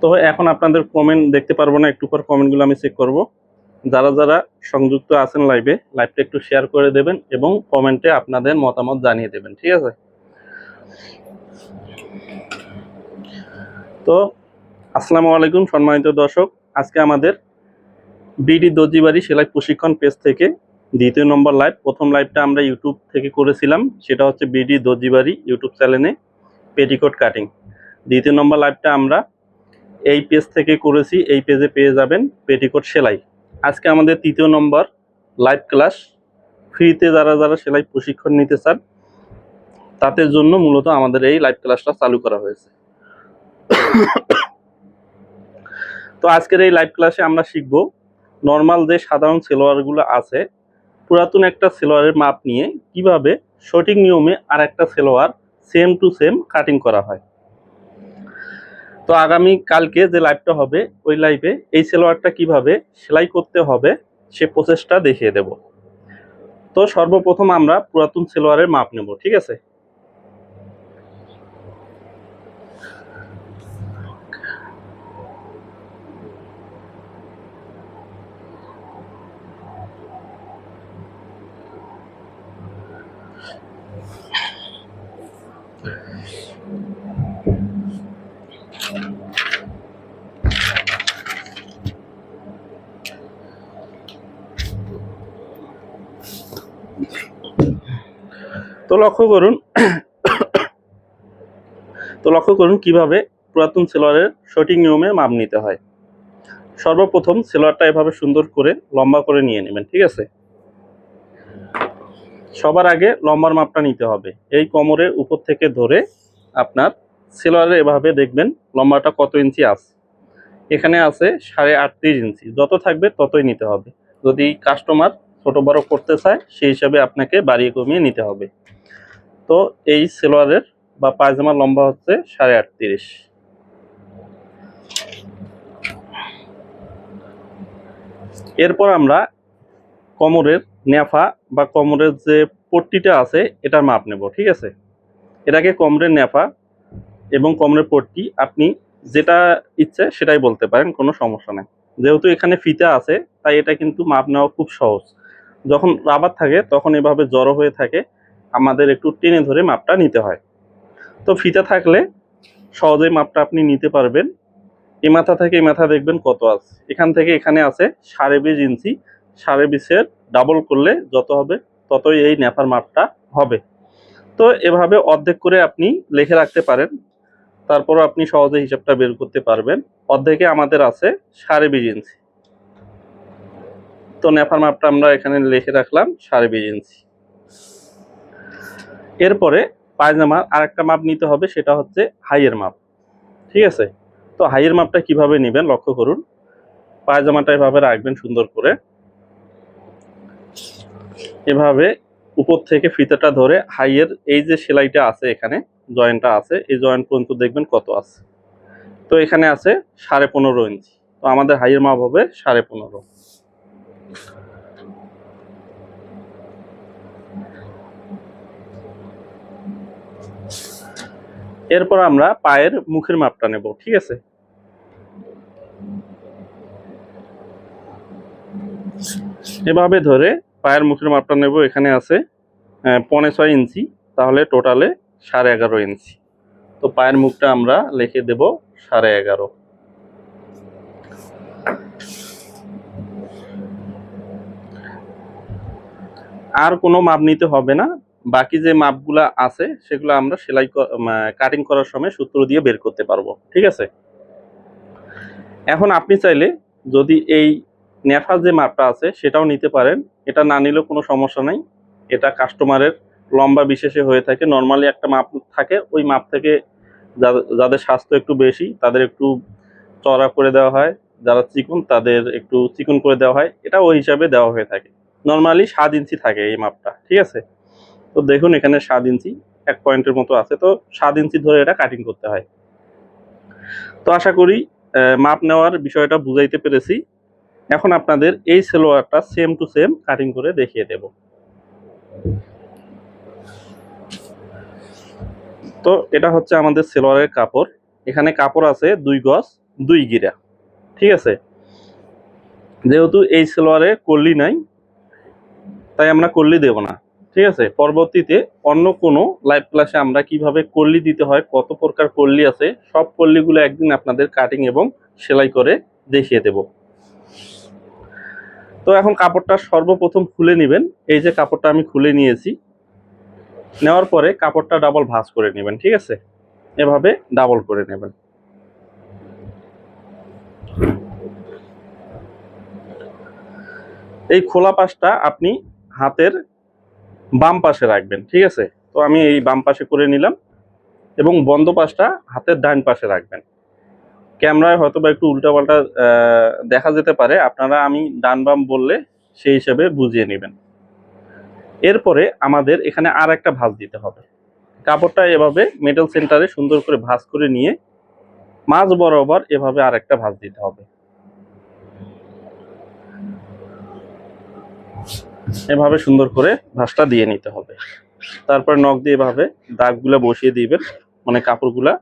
তো এখন আপনাদের কমেন্ট দেখতে পারব না, একটু পর কমেন্টগুলো আমি চেক করব। যারা যারা সংযুক্ত আছেন লাইভে লাইভটা একটু শেয়ার করে দেবেন এবং কমেন্টে আপনাদের মতামত জানিয়ে দেবেন, ঠিক আছে? তো আসসালামু আলাইকুম সম্মানিত দর্শক, আজকে আমাদের বিডি দর্জিবাড়ি সেলাই প্রশিক্ষণ পেজ থেকে দ্বিতীয় নম্বর লাইভ প্রথম লাইভটা আমরা ইউটিউব থেকে করেছিলাম, সেটা হচ্ছে বিডি দর্জিবাড়ি ইউটিউব চ্যানেলে পেটিকোট কাটিং দ্বিতীয় নম্বর লাইভটা আমরা এই পেজ থেকে করেছি, এই পেজে পেয়ে যাবেন পেটিকোট সেলাই। আজকে আমাদের তৃতীয় নম্বর লাইভ ক্লাস ফ্রিতে যারা যারা সেলাই প্রশিক্ষণ নিতে চান, তাদের জন্য মূলত আমাদের এই লাইভ ক্লাসটা চালু করা হয়েছে। তো আজকের এই লাইভ ক্লাসে আমরা শিখব নর্মাল যে সাধারণ সেলোয়ারগুলো আছে পুরাতন একটা সেলোয়ারের মাপ নিয়ে কীভাবে সঠিক নিয়মে আর একটা salwar same to same cutting করা হয়। তো আগামী কালকে যে লাইভটা হবে, ওই লাইভে এই সেলোয়ারটা কীভাবে সেলাই করতে হবে সে প্রসেসটা দেখিয়ে দেব। তো সর্বপ্রথম আমরা পুরাতন সেলোয়ারের মাপ নেব, ঠিক আছে? লক্ষ্য করুন, তো লক্ষ্য করুন কীভাবে পুরাতন সেলোয়ারের সঠিক নিয়মে মাপ নিতে হয়। সর্বপ্রথম সেলোয়ারটা এভাবে সুন্দর করে লম্বা করে নিয়ে নেবেন, ঠিক আছে? সবার আগে লম্বার মাপটা নিতে হবে। এই কোমরের উপর থেকে ধরে আপনার সেলোয়ারে এভাবে দেখবেন লম্বাটা কত ইঞ্চি আছে। এখানে আছে সাড়ে আটত্রিশ ইঞ্চি, যত থাকবে ততই নিতে হবে। যদি কাস্টমার ছোট বড় করতে চায়, সেই হিসাবে আপনাকে বাড়িয়ে কমিয়ে নিতে হবে। তো এই সেলোয়ারের বা পায়জামার লম্বা হচ্ছে সাড়ে আটত্রিশ। এরপর আমরা কোমরের নেফা বা কোমরের যে পট্টিটা আছে, এটার মাপ নেব, ঠিক আছে? এটাকে কোমরের নেফা এবং কোমরের পট্টি, আপনি যেটা ইচ্ছে সেটাই বলতে পারেন, কোনো সমস্যা নেই। যেহেতু এখানে ফিতা আছে, তাই এটা কিন্তু মাপ নেওয়া খুব সহজ। যখন রাবার থাকে, তখন এভাবে জড়ো হয়ে থাকে, আমাদের একটু টেনে ধরে মাপটা নিতে হয়। তো ফিতা থাকলে সহজেই মাপটা আপনি নিতে পারবেন। এ মাথা থেকে এই মাথা দেখবেন কত আছে এখান থেকে এখানে আছে সাড়ে বিশ ইঞ্চি। সাড়ে বিশের ডাবল করলে যত হবে, ততই এই নেফার মাপটা হবে। তো এভাবে অর্ধেক করে আপনি লিখে রাখতে পারেন। তারপরও আপনি সহজে হিসাবটা বের করতে পারবেন। অর্ধেকে আমাদের আছে সাড়ে বিশ ইঞ্চি। তো নেফার মাপটা আমরা এখানে লিখে রাখলাম সাড়ে বিশ ইঞ্চি। এরপরে পায়জামার আরেকটা মাপ নিতে হবে, সেটা হচ্ছে হাইয়ের মাপ। ঠিক আছে? তো হাইয়ের মাপটা কীভাবে নেবেন লক্ষ্য করুন। পায়জামাটা এভাবে রাখবেন সুন্দর করে। এভাবে উপর থেকে ফিতাটা ধরে হাইয়ের এই যে সেলাইটা আছে এখানে, জয়েন্টটা আছে, এই জয়েন্ট পর্যন্ত দেখবেন কত আছে। তো এখানে আছে সাড়ে পনেরো ইঞ্চি। তো আমাদের হাইয়ের মাপ হবে সাড়ে পনেরো। এরপর আমরা পায়ের মুখের মাপটা নেব, ঠিক আছে? এভাবে ধরে পায়ের মুখের মাপটা নেব, এখানে আছে পৌনে ছয় ইঞ্চি, তাহলে টোটালে সাড়ে এগারো ইঞ্চি। তো পায়ের মুখটা আমরা লিখে দেব সাড়ে এগারো। আর কোনো মাপ নিতে হবে না বাকি যে মাপগুলা আছে, সেগুলো আমরা সেলাই কাটিং করার সময় সূত্র দিয়ে বের করতে পারব, ঠিক আছে? এখন আপনি চাইলে যদি এই নেফার যে মাপটা আছে, সেটাও নিতে পারেন। এটা না নিলেও কোনো সমস্যা নাই। এটা কাস্টমারের লম্বা বিশেষে হয়ে থাকে। নর্মালি একটা মাপ থাকে, ওই মাপ থেকে যাদের- স্বাস্থ্য একটু বেশি, তাদের একটু চড়া করে দেওয়া হয়। যারা চিকন, তাদের একটু চিকন করে দেওয়া হয়। এটা ওই হিসাবে দেওয়া হয়ে থাকে। নর্মালি সাত ইঞ্চি থাকে এই মাপটা, ঠিক আছে? তো দেখুন, এখানে সাত ইঞ্চি, এক পয়েন্টের মতো আছে। তো সাত ইঞ্চি ধরে এটা কাটিং করতে হয়। তো আশা করি মাপ নেওয়ার বিষয়টা বুঝাইতে পেরেছি। এখন আপনাদের এই সেলোয়ারটা সেম টু সেম কাটিং করে দেখিয়ে দেব। তো এটা হচ্ছে আমাদের সেলোয়ারের কাপড়। এখানে কাপড় আছে দুই গজ, দুই গিরা। ঠিক আছে? যেহেতু এই সেলোয়ারে কল্লি নাই, তাই আমরা কল্লি দেব না। ঠিক আছে? পরবর্তীতে অন্য কোনো লাইভ ক্লাসে আমরা কীভাবে কল্লি দিতে হয়, কত প্রকার কল্লি আছে, সব কল্লিগুলো একদিন আপনাদের কাটিং এবং সেলাই করে দেখিয়ে দেব। তো এখন কাপড়টা সর্বপ্রথম খুলে নেবেন। এই যে কাপড়টা আমি খুলে নিয়েছি, নেওয়ার পরে কাপড়টা ডাবল ভাঁজ করে নেবেন, ঠিক আছে? এভাবে ডাবল করে নেবেন। এই খোলা পাশটা আপনি হাতের বাম পাশে রাখবেন, ঠিক আছে? তো আমি এই বাম পাশে করে নিলাম এবং বন্ধ পাশটা হাতের ডান পাশে রাখবেন। ক্যামেরায় হয়তো বা একটু উল্টাপাল্টা দেখা যেতে পারে, আপনারা আমি ডান বাম বললে সেই হিসেবে বুঝিয়ে নেবেন। এরপরে আমাদের এখানে আর একটা ভাঁজ দিতে হবে। কাপড়টা এভাবে মেটাল সেন্টারে সুন্দর করে ভাঁজ করে নিয়ে মাঝ বরাবর এভাবে আর একটা ভাঁজ দিতে হবে। এভাবে সুন্দর করে ভাঁজটা দিয়ে নিতে হবে। তারপর নখ দিয়ে এভাবে দাগগুলো বসিয়ে দিবেন মানে কাপড়গুলা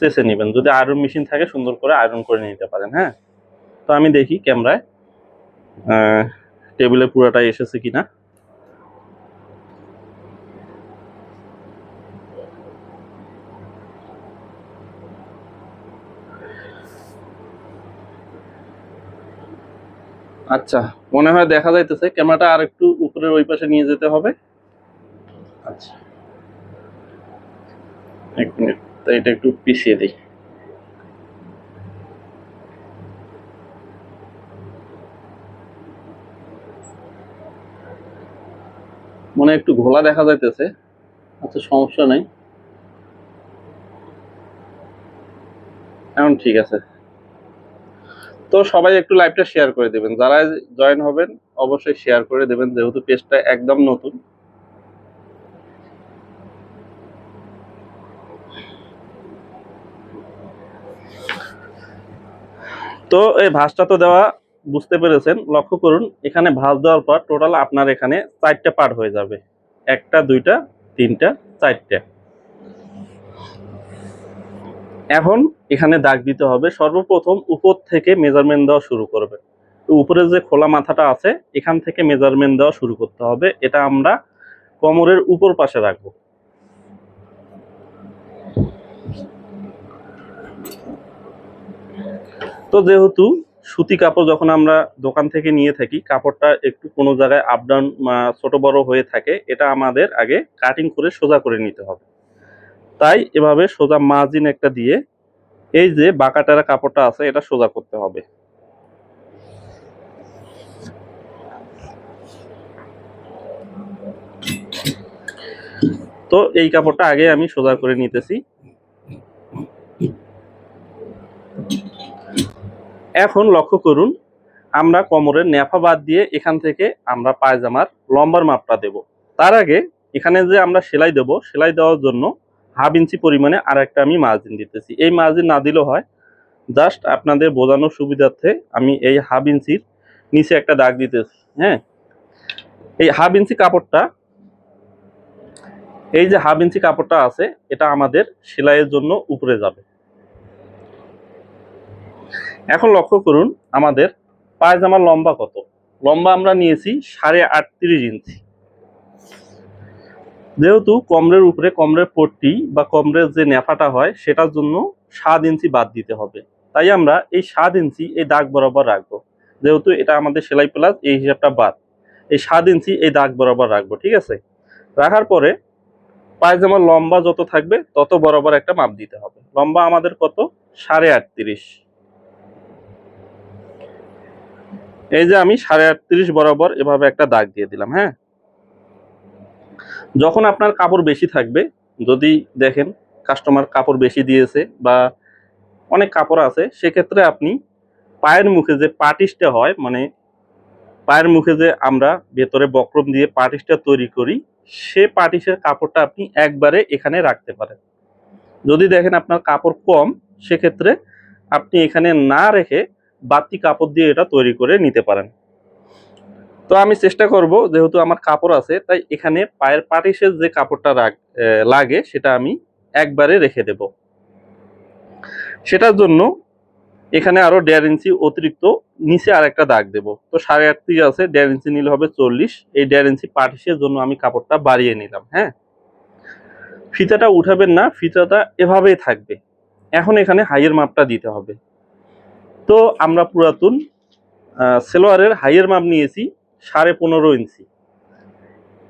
চেঁচে নেবেন। যদি আয়রন মেশিন থাকে, সুন্দর করে আয়রন করে নিতে পারেন হ্যাঁ? তো আমি দেখি ক্যামেরায় টেবিলে পুরোটাই এসেছে কিনা। আচ্ছা মনে হয় দেখা যাইতেছে ক্যামেরাটা আর একটু উপরের ওই পাশে নিয়ে যেতে হবে। আচ্ছা। এক মিনিট তো এটা একটু পিছিয়ে দিই। মনে একটু ঘোলা দেখা যাইতেছে আচ্ছা সমস্যা নাই। এখন ঠিক আছে। তো সবাই একটু লাইভটা শেয়ার করে দেবেন। যারা জয়েন হবেন, অবশ্যই শেয়ার করে দেবেন, যেহেতু পেজটা একদম নতুন। তো এই ভাঁজটা তো দেওয়া বুঝতে পেরেছেন। লক্ষ্য করুন, এখানে ভাঁজ দেওয়ার পর টোটাল আপনার এখানে চারটা পার হয়ে যাবে। একটা, দুইটা, তিনটা, চারটা। এখন এখানে দাগ দিতে হবে। সর্বপ্রথম উপর থেকে মেজারমেন্ট দেওয়া শুরু করবে। উপরে যে খোলা মাথাটা আছে, এখান থেকে মেজারমেন্ট দেওয়া শুরু করতে হবে। এটা আমরা কোমরের উপর পাশে রাখব। তো যেহেতু সুতি কাপড় যখন আমরা দোকান থেকে নিয়ে থাকি, কাপড়টা একটু কোনো জায়গায় আপ ডাউন ছোট বড় হয়ে থাকে, এটা আমাদের আগে কাটিং করে সোজা করে নিতে হবে। তাই এভাবে সোজা মার্জিন একটা দিয়ে এই যে বাঁকাটারা কাপড়টা আছে, এটা সোজা করতে হবে। তো এই কাপড়টা আগে আমি সোজা করে নিতেছি। এখন লক্ষ্য করুন, আমরা কোমরের নেফা বাদ দিয়ে এখান থেকে আমরা পায়জামার লম্বার মাপটা দেব। তার আগে এখানে যে আমরা সেলাই দেব, সেলাই দেওয়ার জন্য হাফ ইঞ্চি পরিমাণে আর একটা আমি মার্জিন দিতেছি। এই মার্জিন না দিলেও হয়। জাস্ট আপনাদের বোঝানোর সুবিধার্থে আমি এই হাফ ইঞ্চির নিচে একটা দাগ দিতেছি হ্যাঁ? এই হাফ ইঞ্চি কাপড়টা, এই যে হাফ ইঞ্চি কাপড়টা আছে, এটা আমাদের সেলাইয়ের জন্য উপরে যাবে। এখন লক্ষ্য করুন, আমাদের পায়জামার লম্বা কত? লম্বা আমরা নিয়েছি সাড়ে আটত্রিশ ইঞ্চি। যেহেতু কমরের উপরে কমরের পট্টি বা কমরের যে নেফাটা হয়, সেটার জন্য সাত ইঞ্চি বাদ দিতে হবে। তাই আমরা এই সাত ইঞ্চি এই দাগ বরাবর রাখব। যেহেতু এটা আমাদের সেলাই প্লাস, এই হিসাবটা বাদ। এই সাত ইঞ্চি এই দাগ বরাবর রাখব, ঠিক আছে? রাখার পরে পায়জামার লম্বা যত থাকবে, তত বরাবর একটা মাপ দিতে হবে। লম্বা আমাদের কত? সাড়ে আটত্রিশ। এই যে আমি সাড়ে আটত্রিশ বরাবর এভাবে একটা দাগ দিয়ে দিলাম হ্যাঁ? যখন আপনার কাপড় বেশি থাকবে, যদি দেখেন কাস্টমার কাপড় বেশি দিয়েছে বা অনেক কাপড় আছে, সেক্ষেত্রে আপনি পায়ের মুখে যে পাটিসটা হয় মানে পায়ের মুখে যে আমরা ভেতরে বক্রম দিয়ে পাটিসটা তৈরি করি, সে পাটিসের কাপড়টা আপনি একবারে এখানে রাখতে পারেন। যদি দেখেন আপনার কাপড় কম, সেক্ষেত্রে আপনি এখানে না রেখে বাতি কাপড় দিয়ে এটা তৈরি করে নিতে পারেন। তো আমি চেষ্টা করব, যেহেতু আমার কাপড় আছে, তাই এখানে পায়ের পাটিসের যে কাপড়টা লাগে, সেটা আমি একবারে রেখে দেব। সেটার জন্য এখানে আরও দেড় ইঞ্চি অতিরিক্ত নিচে আর একটা দাগ দেব। তো সাড়ে আটত্রিশ আছে, দেড় ইঞ্চি নিলে হবে চল্লিশ। এই দেড় ইঞ্চি পাটিসের জন্য আমি কাপড়টা বাড়িয়ে নিলাম হ্যাঁ? ফিতাটা উঠাবেন না, ফিতাটা এভাবেই থাকবে। এখন এখানে হাইয়ের মাপটা দিতে হবে। তো আমরা পুরাতন সেলোয়ারের হাইয়ের মাপ নিয়েছি। সাড়ে পনেরো ইঞ্চি।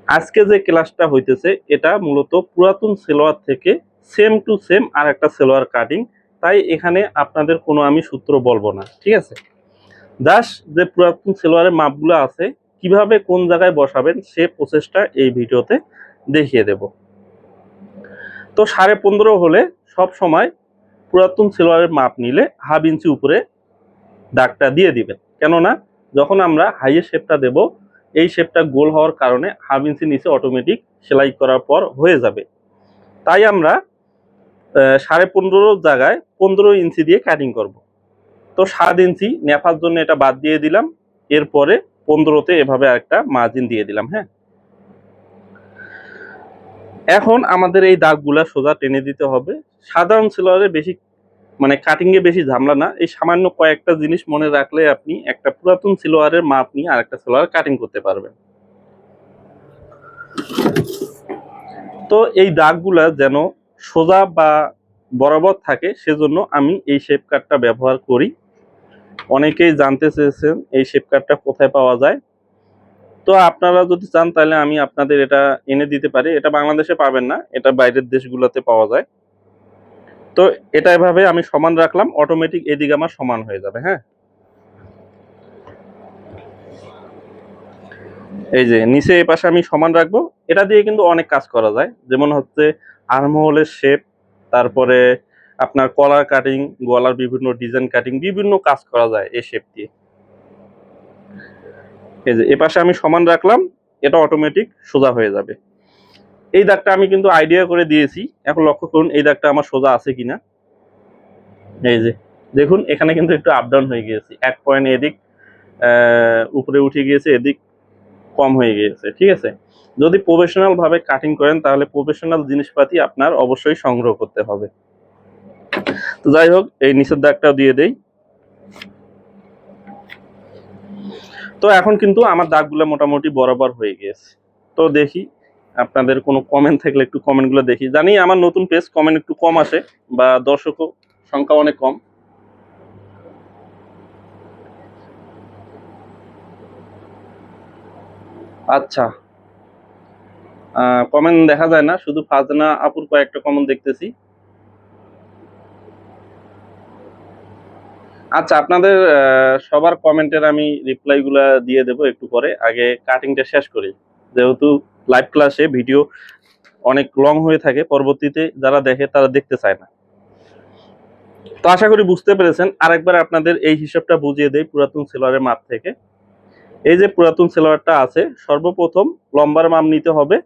আজকে যে ক্লাসটা হইতেছে, এটা মূলত পুরাতন সেলোয়ার থেকে সেম টু সেম আর একটা সেলোয়ার কাটিং তাই এখানে আপনাদের কোনো আমি সূত্র বলব না, ঠিক আছে? দাস যে পুরাতন সেলোয়ারের মাপগুলো আছে, কীভাবে কোন জায়গায় বসাবেন, সে প্রসেসটা এই ভিডিওতে দেখিয়ে দেব। তো সাড়ে পনেরো হলে সব সময় পুরাতন সেলোয়ারের মাপ নিলে হাফ ইঞ্চি উপরে দাগটা দিয়ে দিবেন। কেননা যখন আমরা হাইয়ের শেপটা দেব, এই শেপটা গোল হওয়ার কারণে হাফ ইঞ্চি নিচে অটোমেটিক সেলাই করার পর হয়ে যাবে। তাই আমরা সাড়ে পনেরো জায়গায় পনেরো ইঞ্চি দিয়ে কাটিং করব। তো সাত ইঞ্চি নেফার জন্য এটা বাদ দিয়ে দিলাম, এরপরে পনেরোতে এভাবে একটা মার্জিন দিয়ে দিলাম হ্যাঁ? এখন আমাদের এই দাগগুলা সোজা টেনে দিতে হবে। সাধারণ সেলোয়ারে বেশি মানে কাটিং এ বেশি ঝামেলা না। এই সামান্য কয়েকটা জিনিস মনে রাখলে আপনি একটা পুরাতন সিলোয়ারের মাপ নিয়ে আরেকটা সিলোয়ার কাটিং করতে পারবেন। তো এই দাগগুলা যেন সোজা বা বরাবর থাকে, সেজন্য আমি এই শেপ কাটটা ব্যবহার করি। অনেকেই জানতে চেয়েছেন এই শেপ কাটটা কোথায় পাওয়া যায়। তো আপনারা যদি চান তাহলে আমি আপনাদের এটা এনে দিতে পারি। এটা বাংলাদেশে পাবেন না, এটা বাইরের দেশগুলোতে পাওয়া যায়। তো এটা এভাবে আমি সমান রাখলাম অটোমেটিক এদিকে আমার সমান হয়ে যাবে হ্যাঁ? এই যে নিচে এই পাশে আমি সমান রাখব, এটা দিয়ে কিন্তু অনেক কাজ করা যায়। যেমন হচ্ছে আর্মহোলের শেপ তারপরে আপনার কলার কাটিং গলার বিভিন্ন ডিজাইন কাটিং বিভিন্ন কাজ করা যায় এই শেপ দিয়ে। এই যে এ পাশে আমি সমান রাখলাম, এটা অটোমেটিক সোজা হয়ে যাবে। এই দাগটা আমি কিন্তু আইডিয়া করে দিয়েছি। এখন লক্ষ্য করুন, এই দাগটা আমার সোজা আছে কিনা। এই যে, দেখুন, এখানে কিন্তু একটু আপ ডাউন হয়ে গিয়েছে। এক পয়েন্ট এদিক উপরে উঠে গিয়েছে, এদিক কম হয়ে গিয়েছে, ঠিক আছে? যদি প্রফেশনাল ভাবে কাটিং করেন, তাহলে প্রফেশনাল জিনিসপাতি আপনার অবশ্যই সংগ্রহ করতে হবে। তো যাই হোক, এই নিচের দাগটাও দিয়ে দেই। তো এখন কিন্তু আমার দাগগুলো মোটামুটি বরাবর হয়ে গিয়েছে। তো দেখি আপনাদের কোনো কমেন্ট থাকলে একটু কমেন্টগুলো দেখি। জানি আমার নতুন পেজ কমেন্ট একটু কম আসে, বা দর্শকও সংখ্যা অনেক কম। আচ্ছা। কমেন্ট দেখা যায় না, শুধু ফাজনা আপুর কয়েকটা কমেন্ট দেখতেছি। আচ্ছা আপনাদের সবার কমেন্টের আমি রিপ্লাইগুলা দিয়ে দেবো একটু পরে। আগে কাটিংটা শেষ করি। যেহেতু লাইভ ক্লাসে ভিডিও অনেক লং হয়ে থাকে, পরবর্তীতে যারা দেখে তারা দেখতে চায় না। তো আশা করি বুঝতে পেরেছেন। আরেকবার আপনাদের এই হিসাবটা বুঝিয়ে দেই পুরাতন সেলোয়ারের মাপ থেকে। এই যে পুরাতন সেলোয়ারটা আছে, সর্বপ্রথম লম্বার মাপ নিতে হবে।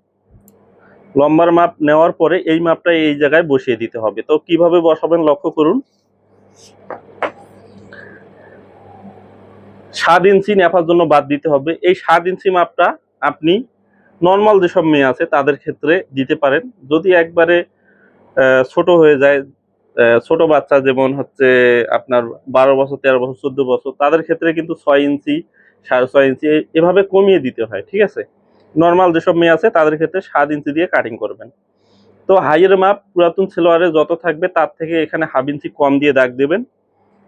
লম্বার মাপ নেওয়ার পরে এই মাপটা এই জায়গায় বসিয়ে দিতে হবে। তো কীভাবে বসাবেন লক্ষ্য করুন। সাত ইঞ্চি নেপার জন্য বাদ দিতে হবে। এই সাত ইঞ্চি মাপটা আপনি নর্মাল যেসব মেয়ে আছে, তাদের ক্ষেত্রে দিতে পারেন। যদি একবারে ছোট হয়ে যায় ছোট বাচ্চা যেমন হচ্ছে আপনার বারো বছর, তেরো বছর, চোদ্দ বছর, তাদের ক্ষেত্রে কিন্তু ছয় ইঞ্চি, সাড়ে ছয় ইঞ্চি এভাবে কমিয়ে দিতে হয়, ঠিক আছে? নর্মাল যেসব মেয়ে আছে, তাদের ক্ষেত্রে সাত ইঞ্চি দিয়ে কাটিং করবেন। তো হাইয়ের মাপ, পুরাতন সেলোয়ারে যত থাকবে, তার থেকে এখানে হাফ ইঞ্চি কম দিয়ে দাগ দেবেন।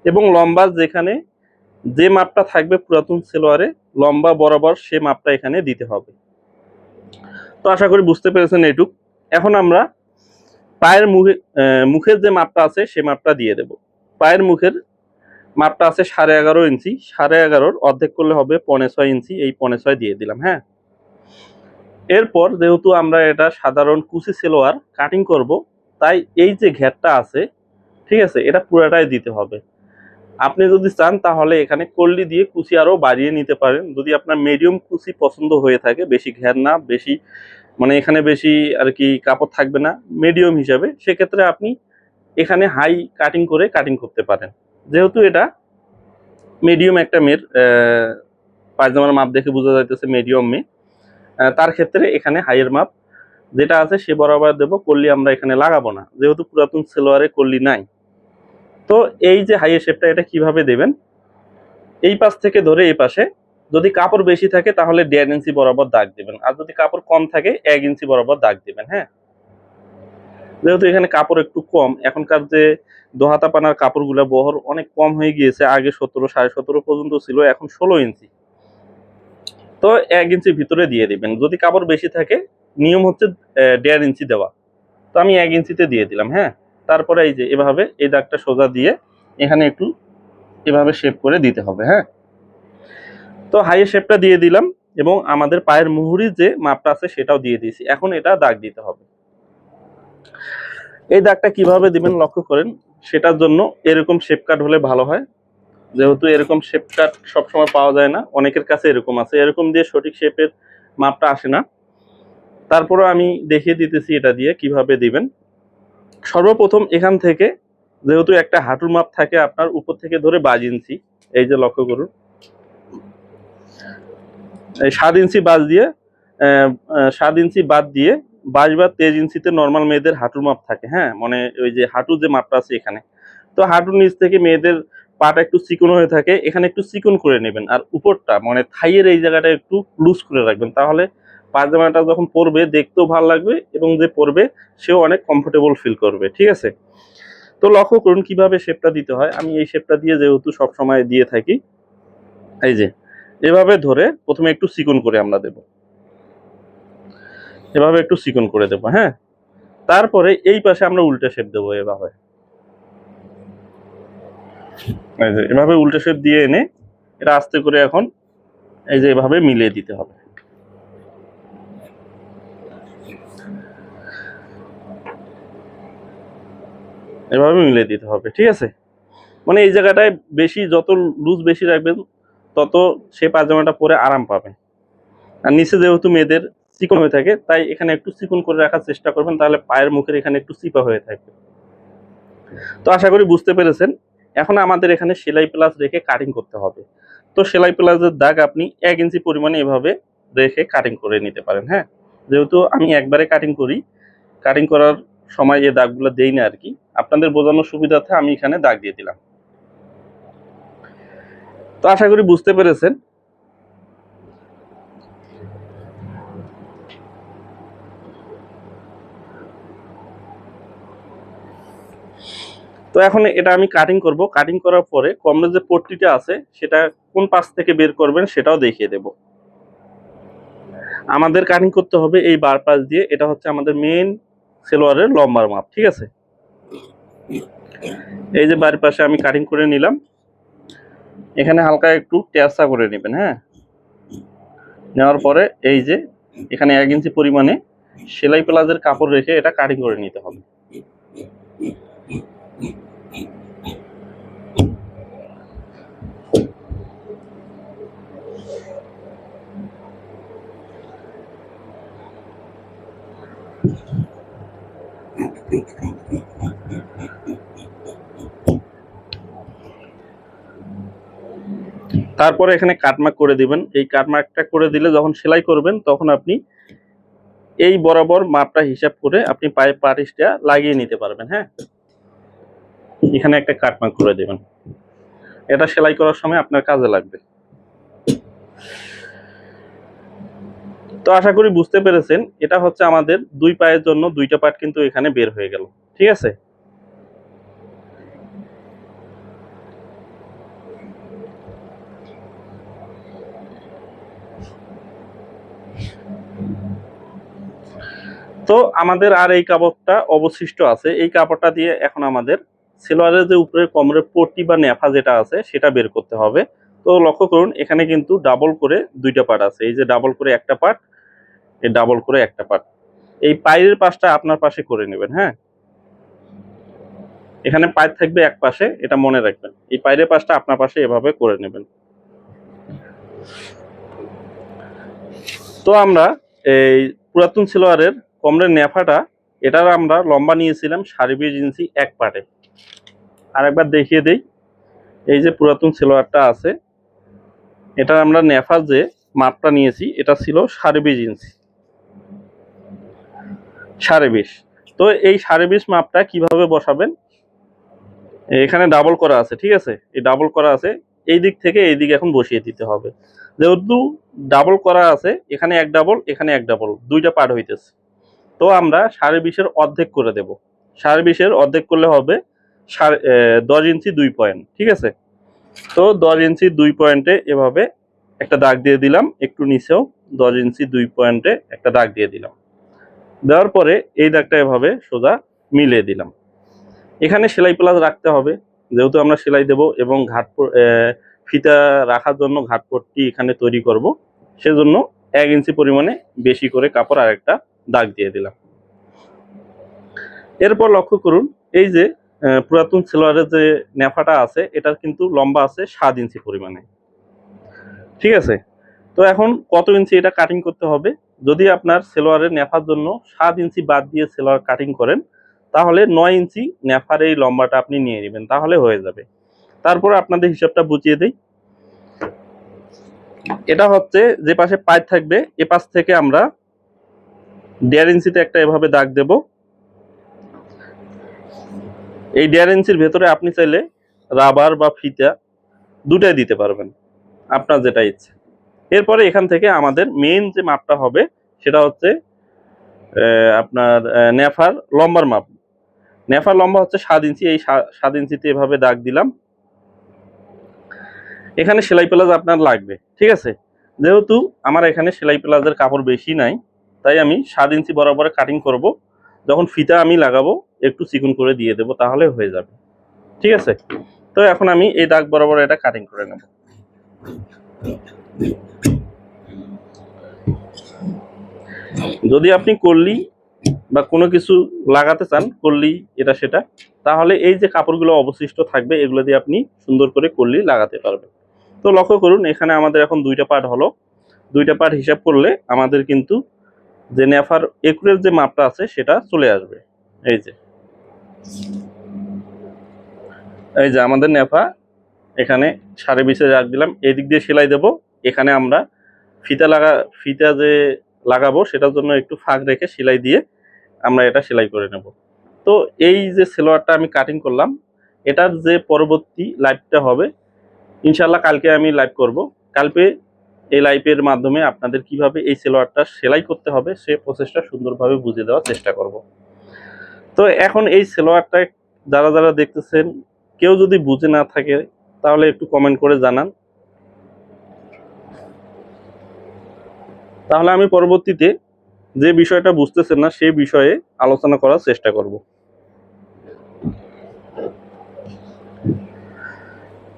এবং লম্বা যেখানে, যে মাপটা থাকবে পুরাতন সেলোয়ারে লম্বা বরাবর সে মাপটা এখানে দিতে হবে। তো আশা করি বুঝতে পেরেছেন এইটুক। এখন আমরা পায়ের মুখে মুখের যে মাপটা আছে সে মাপটা দিয়ে দেব। পায়ের মুখের মাপটা আছে সাড়ে এগারো ইঞ্চি। সাড়ে এগারোর অর্ধেক করলে হবে পনে ছয় ইঞ্চি। এই পনে ছয় দিয়ে দিলাম হ্যাঁ? এরপর যেহেতু আমরা এটা সাধারণ কুচি সেলোয়ার কাটিং করব, তাই এই যে ঘেরটা আছে, ঠিক আছে, এটা পুরাটাই দিতে হবে। আপনি যদি চান, তাহলে এখানে কল্লি দিয়ে কুচি আরও বাড়িয়ে নিতে পারেন। যদি আপনার মিডিয়াম কুচি পছন্দ হয়ে থাকে, বেশি ঘের না বেশি মানে এখানে বেশি আর কি কাপড় থাকবে না মিডিয়াম হিসাবে, সেক্ষেত্রে আপনি এখানে হাই কাটিং করে কাটিং করতে পারেন। যেহেতু এটা মিডিয়াম একটা মেয়ের পায়জামার মাপ দেখে বোঝা যাইতেছে মিডিয়াম মি তার ক্ষেত্রে এখানে হাইয়ের মাপ যেটা আছে, সে বরাবর দেবো কল্লি আমরা এখানে লাগাবো না। যেহেতু পুরাতন সেলোয়ারে কল্লি নাই। তো এই যে হাইয়ের শেপটা এটা কীভাবে দেবেন? এই পাশ থেকে ধরে এই পাশে, যদি কাপড় বেশি থাকে তাহলে দেড় ইঞ্চি বরাবর দাগ দেবেন, আর যদি কাপড় কম থাকে এক ইঞ্চি বরাবর দাগ দেবেন হ্যাঁ? যেহেতু এখানে কাপড় একটু কম, এখনকার যে দোহাতা পানার কাপড়গুলো বহর অনেক কম হয়ে গিয়েছে, আগে সতেরো, সাড়ে সতেরো পর্যন্ত ছিল, এখন ষোলো ইঞ্চি। তো এক ইঞ্চি ভিতরে দিয়ে দিবেন। যদি কাপড় বেশি থাকে, নিয়ম হচ্ছে দেড় ইঞ্চি দেওয়া। তো আমি এক ইঞ্চিতে দিয়ে দিলাম হ্যাঁ? তারপরে এই যে এভাবে এই দাগটা সোজা দিয়ে এখানে একটু এভাবে শেপ করে দিতে হবে হ্যাঁ? তো হাইয়ের শেপটা দিয়ে দিলাম এবং আমাদের পায়ের মুহুরির যে মাপটা আছে সেটাও দিয়ে দিয়েছি। এখন এটা দাগ দিতে হবে। এই দাগটা কীভাবে দিবেন লক্ষ্য করেন, সেটার জন্য এরকম শেপ কাট হলে ভালো হয়। যেহেতু এরকম শেপ কাট সবসময় পাওয়া যায় না, অনেকের কাছে এরকম আছে। এরকম দিয়ে সঠিক শেপের মাপটা আসে না। তারপরে আমি দেখিয়ে দিতেছি এটা দিয়ে কীভাবে দিবেন। সর্বপ্রথম এখান থেকে যেহেতু একটা হাঁটুর মাপ থাকে আপনার উপর থেকে ধরে বাজ ইঞ্চি, এই যে লক্ষ্য করুন। এই সাত ইঞ্চি বাজ দিয়ে সাত ইঞ্চি বাদ দিয়ে বাইশ বা তেইশ ইঞ্চিতে নর্মাল মেয়েদের হাঁটুর মাপ থাকে হ্যাঁ? মানে ওই যে হাঁটুর যে মাপটা আছে এখানে। তো হাঁটুর নিচ থেকে মেয়েদের পাটা একটু চিকন হয়ে থাকে, এখানে একটু চিকন করে নেবেন। আর উপরটা মানে থাইয়ের এই জায়গাটা একটু লুজ করে রাখবেন। তাহলে পায়জামাটা যখন পরবে, দেখতেও ভালো লাগবে এবং যে পরবে, সেও অনেক কমফোর্টেবল ফিল করবে, ঠিক আছে? তো লক্ষ্য করুন কীভাবে শেপটা দিতে হয়। আমি এই শেপটা দিয়ে যেহেতু সব সময় দিয়ে থাকি, এই যে, এভাবে ধরে প্রথমে একটু চিকন করে আমরা দেব। এভাবে একটু চিকন করে দেব হ্যাঁ? তারপরে এই পাশে আমরা উল্টে শেপ দেবো এভাবে। এই যে, এভাবে উল্টে শেপ দিয়ে এনে এটা আস্তে করে এখন এই যে এভাবে মিলিয়ে দিতে হবে। এভাবে মিলে দিতে হবে, ঠিক আছে? মানে এই জায়গাটায় বেশি যত লুজ বেশি রাখবেন, তত সে পাজামাটা পরে আরাম পাবে আর নিচে যেহেতু মেয়েদের চিকন হয়ে থাকে, তাই এখানে একটু চিকন করে রাখার চেষ্টা করবেন, তাহলে পায়ের মুখের এখানে একটু চিপা হয়ে থাকবে। তো আশা করি বুঝতে পেরেছেন, এখন আমাদের এখানে সেলাই প্লাস রেখে কাটিং করতে হবে। তো সেলাই প্লাসের দাগ আপনি এক ইঞ্চি পরিমাণে এভাবে রেখে কাটিং করে নিতে পারেন হ্যাঁ? যেহেতু আমি একবারে কাটিং করি কাটিং করার সময় এই দাগগুলো দেই না আর কি। আপনাদের বোঝানোর সুবিধার্থে আমি এখানে দাগ দিয়ে দিলাম। তো আশা করি বুঝতে পেরেছেন। তো এখন এটা আমি কাটিং করব। কাটিং করার পরে কমরের যে পট্টিটা আছে, সেটা কোন পাশ থেকে বের করবেন সেটাও দেখিয়ে দেব। আমাদের কাটিং করতে হবে এই বার পাশ দিয়ে। এটা হচ্ছে আমাদের মেইন সেলোয়ারের লম্বার মাপ, ঠিক আছে? এই যে বাড়ির পাশে আমি কাটিং করে নিলাম। এখানে হালকা একটু টেসা করে নেবেন হ্যাঁ? নেওয়ার পরে এই যে এখানে এক ইঞ্চি পরিমাণে সেলাই প্লাজের কাপড় রেখে এটা কাটিং করে নিতে হবে। তারপরে এখানে কাটমার্ক করে দিবেন। এই কাটমার্কটা করে দিলে যখন সেলাই করবেন, তখন আপনি এই বরাবর মাপটা হিসাব করে আপনি পায়ে পাটিসটা লাগিয়ে নিতে পারবেন হ্যাঁ? এখানে একটা কাটমার্ক করে দেবেন। এটা সেলাই করার সময় আপনার কাজে লাগবে। তো আশা করি বুঝতে পেরেছেন, এটা হচ্ছে আমাদের দুই পায়ের জন্য দুইটা পার্ট কিন্তু এখানে বের হয়ে গেল, ঠিক আছে? তো আমাদের আর এই কাপড়টা অবশিষ্ট আছে। এই কাপড়টা দিয়ে এখন আমাদের সেলোয়ারের যে উপরে কোমরের পট্টি বা নেফা যেটা আছে, সেটা বের করতে হবে। তো লক্ষ্য করুন, এখানে কিন্তু ডাবল করে দুইটা পার্ট আছে। এই যে ডাবল করে একটা পার্ট এই ডাবল করে একটা পার্ট এই পায়ের পাশটা আপনার পাশে করে নেবেন হ্যাঁ? এখানে পায়ের থাকবে এক পাশে, এটা মনে রাখবেন। এই পায়ের পাশটা আপনার পাশে এভাবে করে নেবেন। তো আমরা এই পুরাতন সিলোয়ারের কমরের নেফাটা, এটার আমরা লম্বা নিয়েছিলাম সাড়ে বিশ ইঞ্চি এক পাটে। আর একবার দেখিয়ে দেই, এই যে পুরাতন সেলোয়ারটা আছে এটা আমরা নেফার যে মাপটা নিয়েছি, এটা ছিল সাড়ে বিশ ইঞ্চি। সাড়ে বিশ। তো এই সাড়ে বিশ মাপটা কীভাবে বসাবেন? এখানে ডাবল করা আছে, ঠিক আছে? এই ডাবল করা আছে, এই দিক থেকে এই দিক এখন বসিয়ে দিতে হবে। যেহেতু ডাবল করা আছে, এখানে এক ডাবল, এখানে এক ডাবল, দুইটা পার্ট হইতেছে। তো আমরা সাড়ে বিশের অর্ধেক করে দেব। সাড়ে বিশের অর্ধেক করলে হবে দশ ইঞ্চি দুই পয়েন্ট ঠিক আছে? তো দশ ইঞ্চি দুই পয়েন্টে এভাবে একটা দাগ দিয়ে দিলাম, একটু নিচেও দশ ইঞ্চি দুই পয়েন্টে একটা দাগ দিয়ে দিলাম। দেওয়ার পরে এই দাগটা এভাবে সোজা মিলিয়ে দিলাম। এখানে সেলাই প্লাস রাখতে হবে, যেহেতু আমরা সেলাই দেব এবং ঘাট ফিতা রাখার জন্য ঘাটপট্টি এখানে তৈরি করব, সেজন্য এক ইঞ্চি পরিমাণে বেশি করে কাপড় আর একটা দাগ দিয়ে দিলাম। এরপর লক্ষ্য করুন, এই যে পুরাতন সেলোয়ারের যে নেফাটা আছে, এটার কিন্তু লম্বা আছে সাত ইঞ্চি পরিমাণে। ঠিক আছে? তো এখন কত ইঞ্চি এটা কাটিং করতে হবে? যদি আপনার সেলোয়ারের নেফার জন্য সাত ইঞ্চি বাদ দিয়ে সেলোয়ার কাটিং করেন, তাহলে নয় ইঞ্চি নেফার এই লম্বাটা আপনি নিয়ে নেবেন, তাহলে হয়ে যাবে। তারপরে আপনাদের হিসাবটা বুঝিয়ে দিই। এটা হচ্ছে যে পাশে পাইপ থাকবে এ পাশ থেকে আমরা দেড় ইঞ্চিতে একটা এভাবে দাগ দেব। এই দেড় ইঞ্চির ভেতরে আপনি চাইলে রাবার বা ফিতা দুটাই দিতে পারবেন, আপনার যেটা ইচ্ছে। এরপরে এখান থেকে আমাদের মেন যে মাপটা হবে, সেটা হচ্ছে আপনার নেফার লম্বার মাপ। নেফার লম্বা হচ্ছে সাত ইঞ্চি, এই সাত ইঞ্চিতে এভাবে দাগ দিলাম। এখানে সেলাই প্লাজ আপনার লাগবে, ঠিক আছে? যেহেতু আমার এখানে সেলাই প্লাজের কাপড় বেশি নাই তাই আমি সাত ইঞ্চি বরাবর কাটিং করব। যখন ফিতা আমি লাগাবো, একটু চিকন করে দিয়ে দেবো, তাহলে হয়ে যাবে। ঠিক আছে? তো এখন আমি এই দাগ বরাবর এটা কাটিং করে নেব। যদি আপনি করলি বা কোনো কিছু লাগাতে চান, করলি এটা সেটা, তাহলে এই যে কাপড়গুলো অবশিষ্ট থাকবে, এগুলো দিয়ে আপনি সুন্দর করে করলি লাগাতে পারবেন। তো লক্ষ্য করুন, এখানে আমাদের এখন দুইটা পার্ট হলো। দুইটা পার্ট হিসাব করলে আমাদের কিন্তু যে নেফার একুরের যে মাপটা আছে, সেটা চলে আসবে। এই যে। এই যে আমাদের নেফা, এখানে সাড়ে বিশে রাখ দিলাম। এই দিক দিয়ে সেলাই দেব। এখানে আমরা ফিতা লাগা, ফিতা যে লাগাবো, সেটার জন্য একটু ফাঁক রেখে সেলাই দিয়ে আমরা এটা সেলাই করে নেব। তো এই যে সেলোয়ারটা আমি কাটিং করলাম, এটার যে পরবর্তী লাইভটা হবে ইনশাল্লাহ কালকে আমি লাইভ করব। কালকে এই লাইভের মাধ্যমে আপনাদের কীভাবে এই সেলোয়ারটা সেলাই করতে হবে, সে প্রসেসটা সুন্দরভাবে বুঝে দেওয়ার চেষ্টা করব। তো এখন এই সেলোয়ারটা যারা যারা দেখতেছেন, কেউ যদি বুঝে না থাকে, তাহলে একটু কমেন্ট করে জানান। তাহলে আমি পরবর্তীতে যে বিষয়টা বুঝতেছেন না, সেই বিষয়ে আলোচনা করার চেষ্টা করব।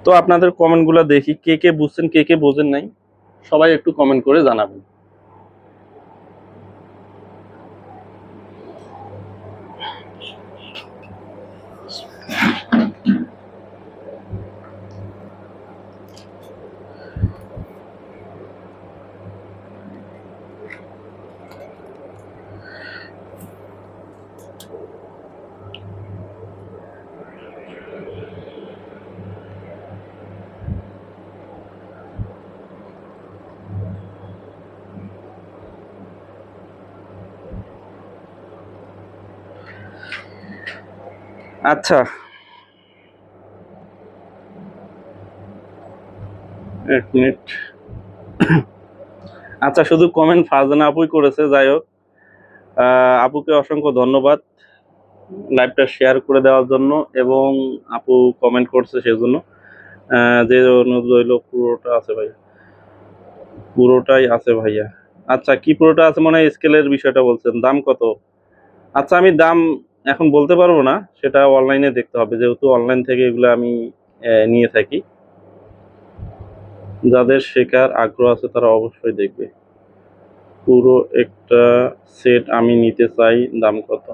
তো আপনাদের কমেন্টগুলো দেখি, কে কে বুঝছেন, কে কে বোঝেন নাই? সবাই একটু কমেন্ট করে জানাবেন। আচ্ছা। এক মিনিট। আচ্ছা শুধু কমেন্ট ফারজানা আপুই করেছে, যাই হোক। আপুকে অসংখ্য ধন্যবাদ লাইভটা শেয়ার করে দেওয়ার জন্য এবং আপু কমেন্ট করছে সেজন্য। যে রইল, পুরোটা আছে ভাইয়া। পুরোটাই আছে ভাইয়া। আচ্ছা কি পুরোটা আছে মনে হয় স্কেলের বিষয়টা বলছেন? দাম কত? আচ্ছা আমি দাম এখন বলতে পারব না, সেটা অনলাইনে দেখতে হবে। যেহেতু অনলাইন থেকে এগুলো আমি নিয়ে থাকি। যাদের শেখার আগ্রহ আছে তারা অবশ্যই দেখবে। পুরো একটা সেট আমি নিতে চাই, দাম কত?